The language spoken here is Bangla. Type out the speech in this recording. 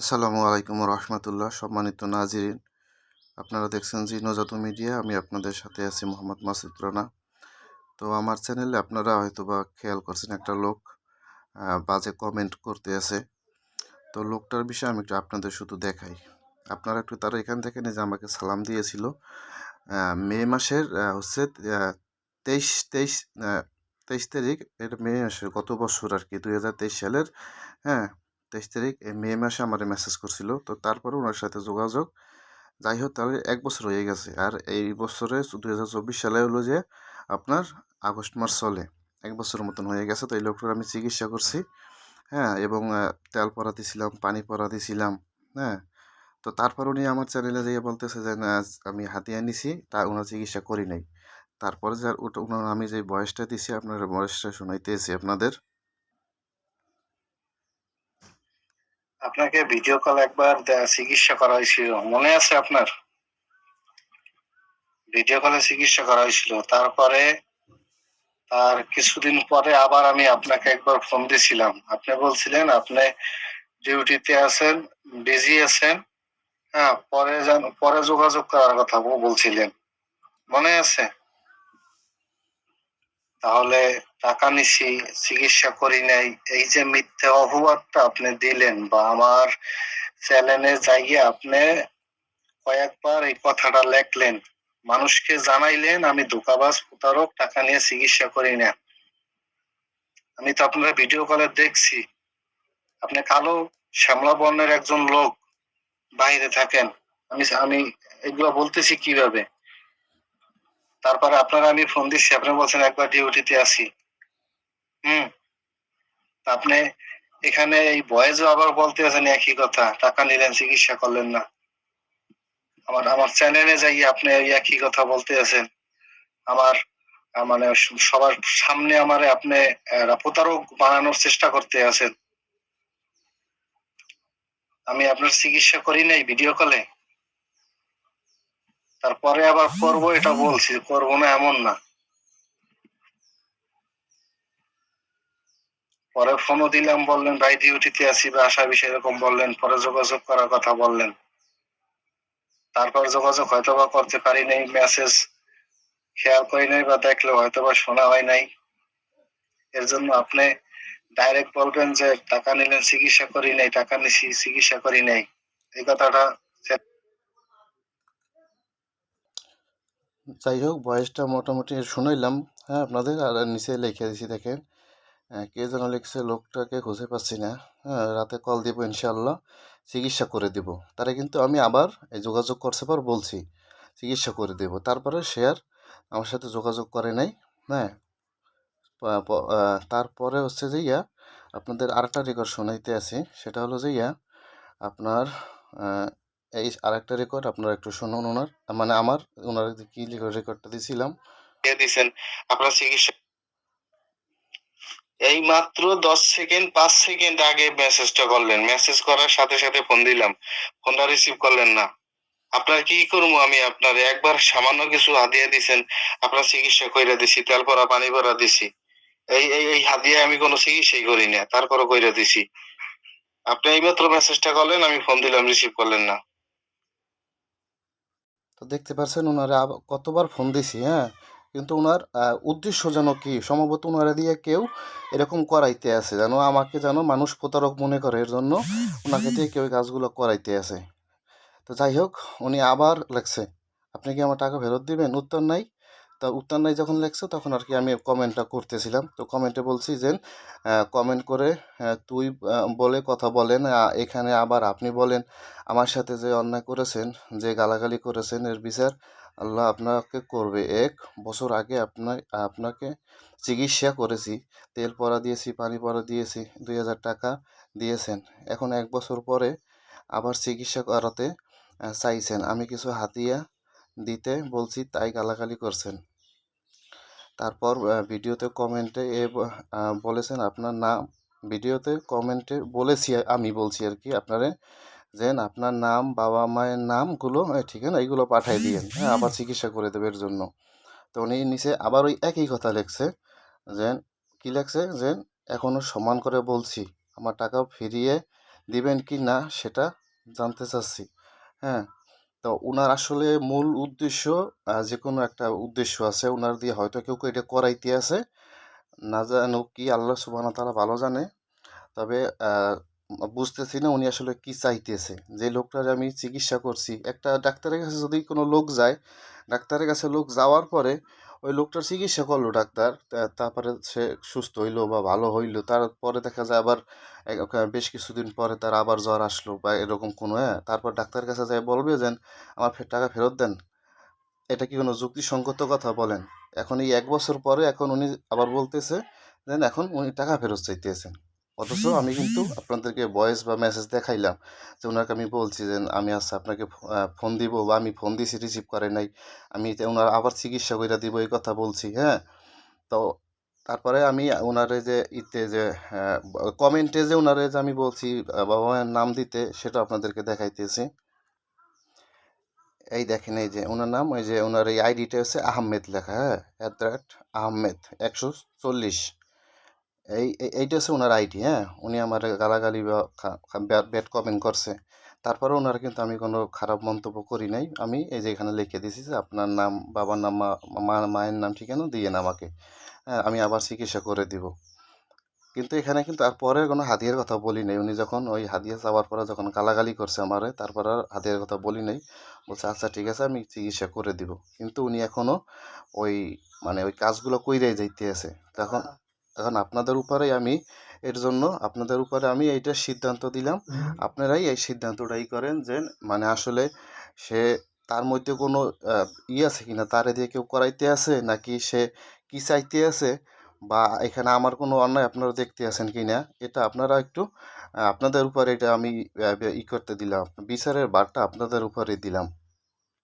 আসসালামু আলাইকুম রহমতুল্লাহ, সম্মানিত নাজিরিন। আপনারা দেখছেন জি নজাত মিডিয়া, আমি আপনাদের সাথে আছি মোহাম্মদ মাসুদ রানা। তো আমার চ্যানেলে আপনারা হয়তো বা খেয়াল করছেন একটা লোক বাজে কমেন্ট করতে আছে। তো লোকটার বিষয়ে আমি একটু আপনাদের শুধু দেখাই। আপনারা একটু তারা এখান থেকে যে আমাকে সালাম দিয়েছিল। মে মাসের হচ্ছে তেইশ তেইশ তেইশ তারিখ, এটা মে মাসের গত বছর আর কি, দুই হাজার তেইশ সালের হ্যাঁ তেইশ তারিখ মে মাসে আমার মেসেজ করছিল। তো তারপরে ওনার সাথে যোগাযোগ। যাই হোক, তাহলে এক বছর হয়ে গেছে। আর এই বছরে দুই হাজার চব্বিশ সালে হলো যে আপনার আগস্ট মাস চলে। এক বছরের মতন হয়ে গেছে। তো এই লোকটার আমি চিকিৎসা করছি। হ্যাঁ এবং তেল পরা দিছিলাম, পানি পরা দিছিলাম। হ্যাঁ তো তারপর উনি আমার চ্যানেলে যেয়ে বলতেছে যে, না আমি হাতিয়া নিছি তা ওনার চিকিৎসা করি নাই। তারপরে যে ওটা ওনার আমি যে বয়সটা দিছি, আপনার বয়সটা শোনাইতেছি আপনাদের। আপনাকে ভিডিও কল একবার চিকিৎসা করা হয়েছিল। মনে আছে আপনার? ভিডিও কলে চিকিৎসা করা হয়েছিল। তারপরে আর কিছুদিন পরে আবার আমি আপনাকে একবার ফোন দিছিলাম আপনি বলছিলেন, আপনি ডিউটিতে আছেন বিজি আছেন হ্যাঁ পরে পরে যোগাযোগ করার কথা বলছিলেন। মনে আছে? তাহলে টাকা নিছি, চিকিৎসা করি নাই। এই যে মিথ্যে অপবাদটা আপনি দিলেন বা আমার চ্যানেলে যাইয়ে আপনি কয়েকবার এই কথাটা লেখলেন, মানুষকে জানাইলেন, আমি ধোকাবাজ, প্রতারক, টাকা নিয়ে চিকিৎসা করি না। আমি তো আপনার ভিডিও কলে দেখছি। আপনি কালো, শ্যামলা বর্ণের একজন লোক বাইরে থাকেন। আমি আমি এগুলো বলতেছি কীভাবে? তারপরে আপনারা আমি ফোন দিচ্ছি, আপনি বলছেন একবার ডিউটিতে আছি। হুম? আপনি এখানে এই বয়েজও আবার বলতে আছেন একই কথা, টাকা নিলেন, চিকিৎসা করলেন না। আমার আমার চ্যানেলে যাই আপনি একই কথা বলতে আছেন। আমার মানে সবার সামনে আমার আপনি প্রতারক বানানোর চেষ্টা করতে আছেন। আমি আপনার চিকিৎসা করি নাই ভিডিও কলে তারপরে আবার করব এটা বলছি করব না এমন না। পরে ফোনও দিলাম বললেন ভাই ডিউটিতে আছি বা আসা বিষয় এরকম বললেন পরে যোগাযোগ করার কথা বললেন। তারপর যোগাযোগ হয়তো বা করতে পারি নাই মেসেজ খেয়াল করি নাই বা দেখলে হয়তো বা শোনা হয় নাই। এর জন্য আপনি ডাইরেক্ট বলবেন যে টাকা নিলেন চিকিৎসা করি নাই টাকা নিছি চিকিৎসা করি নাই। এই কথাটা যাই হোক বয়সটা মোটামুটি শুনাইলাম হ্যাঁ আপনাদের, আর নিচে লিখে দিছি দেখেন। কে যেন লিখছে, লোকটাকে খুঁজে পাচ্ছি না হ্যাঁ রাতে কল দিব ইনশাল্লাহ চিকিৎসা করে দিব। তারা কিন্তু আমি আবার এই যোগাযোগ করছে পর বলছি, চিকিৎসা করে দেব। তারপরে সে আর আমার সাথে যোগাযোগ করে নাই হ্যাঁ। তারপরে হচ্ছে যে ইয়া, আপনাদের আরেকটা রেকর্ড শোনাইতে আছে, সেটা হলো যে ইয়া, আপনার এই আরেকটা রেকর্ড আপনারা একটু শুনুন ওনার। মানে আমার, ওনার কি রেকর্ডটা দিয়েছিলাম দিয়ে দিছেন, আপনার চিকিৎসা এই মাত্র দশ সেকেন্ড, পাঁচ সেকেন্ড আগে মেসেজটা করলেন। মেসেজ করার সাথে সাথে ফোন দিলাম। ফোনটা রিসিভ করলেন না। আপনার কি করব আমি? আপনার একবার সামান্য কিছু হাদিয়া দিছেন, আপনার চিকিৎসা কইরা দিছি তেল পরা পানি পরা দিছি। এই এই এই হাদিয়া আমি কোনো চিকিৎসাই করি না তারপরে কইরা দিছি। আপনি এইমাত্র মেসেজটা করলেন, আমি ফোন দিলাম রিসিভ করলেন না। তো দেখতে পাচ্ছেন ওনারা কতবার ফোন দিছি হ্যাঁ? কিন্তু ওনার উদ্দেশ্য যেন কি, সম্ভবত ওনারা দিয়ে কেউ এরকম করাইতে আছে, যেন আমাকে যেন মানুষ প্রতারক মনে করে, এর জন্য ওনাকে দিয়ে কেউ কাজগুলো করাইতে আছে। তো যাই হোক, উনি আবার লেখছে, আপনি কি আমার টাকা ফেরত দিবেন? উত্তর নাই। তা উত্তর নাই যখন লেখছে, তখন আর কি আমি কমেন্টটা করতেছিলাম। তো কমেন্টে বলছি যে কমেন্ট করে তুই বলে কথা বলেন এখানে আবার আপনি বলেন। আমার সাথে যে অন্যায় করেছেন, যে গালাগালি করেছেন এর বিচার, আল্লাহ আপনাকে করবে। এক বছর আগে আপনার, আপনাকে চিকিৎসা করেছি, তেল পরা দিয়েছি, পানি পরা দিয়েছি, দুই হাজার টাকা দিয়েছেন। এখন এক বছর পরে আবার চিকিৎসা করাতে চাইছেন। আমি কিছু হাতিয়া দিতে বলছি, তাই গালাগালি করছেন। তারপর ভিডিওতে কমেন্টে এ বলেছেন আপনার নাম। ভিডিওতে কমেন্টে বলেছি আমি বলছি আর কি আপনারে, যেন আপনার নাম, বাবা মায়ের নামগুলো ঠিকানা এইগুলো পাঠাই দিয়েন। হ্যাঁ আবার চিকিৎসা করে দেবে এর জন্য। তো উনি নিচে আবার ওই একই কথা লেখছে যে কি লেখছে? যে এখনও সমান করে বলছি, আমার টাকা ফিরিয়ে দিবেন কি না, সেটা জানতে চাচ্ছি। হ্যাঁ তো ওনার আসলে মূল উদ্দেশ্য যে কোনো একটা উদ্দেশ্য আছে ওনার দিয়ে হয়তো কেউ কেউ এটা করাইতে আছে। না জানো কি, আল্লাহ সুবাহ তারা ভালো জানে। তবে বুঝতেছি না উনি আসলে কি চাইতেছে। যে লোকটার আমি চিকিৎসা করছি, একটা ডাক্তারের কাছে যদি কোনো লোক যায়, ডাক্তারের কাছে লোক যাওয়ার পরে ওই লোকটার চিকিৎসা করল ডাক্তার তারপরে সে সুস্থ হইল বা ভালো হইল। তারপরে দেখা যায় আবার বেশ কিছুদিন পরে তার আবার জ্বর আসলো বা এরকম কোনো হ্যাঁ? তারপর ডাক্তারের কাছে যায় বলবে যেন আমার ফের টাকা ফেরত দেন। এটা কি কোনো যুক্তিসঙ্গত কথা বলেন? এখন এই এক বছর পরে এখন উনি আবার বলতেছে, দেন এখন উনি টাকা ফেরত চাইতেছেন। অথচ আমি কিন্তু আপনাদেরকে ভয়েস বা মেসেজ দেখাইলাম যে ওনাকে আমি বলছি যে, আমি আচ্ছা আপনাকে ফোন দিব বা আমি ফোন দিছি রিসিভ করে নাই। আমি ওনার আবার চিকিৎসা করে দিব এই কথা বলছি। হ্যাঁ? তো তারপরে আমি ওনারে যে ইতে যে কমেন্টে যে ওনারে যে আমি বলছি বাবা মায়ের নাম দিতে, সেটা আপনাদেরকে দেখাইতেছি। এই দেখেন, এই যে ওনার নাম, ওই যে ওনার এই আইডিটা হচ্ছে আহমেদ লেখা হ্যাঁ? অ্যাট দ্য রেট আহমেদ একশো চল্লিশ। এই, এই- এইটা হচ্ছে ওনার আইডি হ্যাঁ? উনি আমার গালাগালি বা ব্যাড কমেন্ট করছে। তারপরে ওনার কিন্তু আমি কোনো খারাপ মন্তব্য করি নাই। আমি এই যে এখানে লিখে দিয়েছি যে আপনার নাম, বাবার নাম, মা মায়ের নাম ঠিকানা দিয়ে আমাকে। হ্যাঁ আমি আবার চিকিৎসা করে দিব। কিন্তু এখানে কিন্তু আর পরে কোনো হাতিয়ার কথা বলি নাই। উনি যখন ওই হাদিয়া চাওয়ার পরে যখন গালাগালি করছে আমারে, তারপর আর হাতিয়ার কথা বলি নাই। বলছে আচ্ছা ঠিক আছে, আমি চিকিৎসা করে দিব। কিন্তু উনি এখনও ওই মানে ওই কাজগুলো কইরাই যাইতে আছে তখন এখন আপনাদের উপরেই আমি এর জন্য আপনাদের উপরে আমি এইটার সিদ্ধান্ত দিলাম। আপনারাই এই সিদ্ধান্তটাই করেন যে মানে আসলে সে তার মধ্যে কোনো ই আছে কিনা তারে দিয়ে কেউ করাইতে আছে নাকি সে কি চাইতে আছে বা এখানে আমার কোনো অন্যায় আপনারা দেখতে আছেন কি না এটা আপনারা একটু আপনাদের উপরে এটা আমি ই করতে দিলাম। বিচারের বারটা আপনাদের উপরে দিলাম।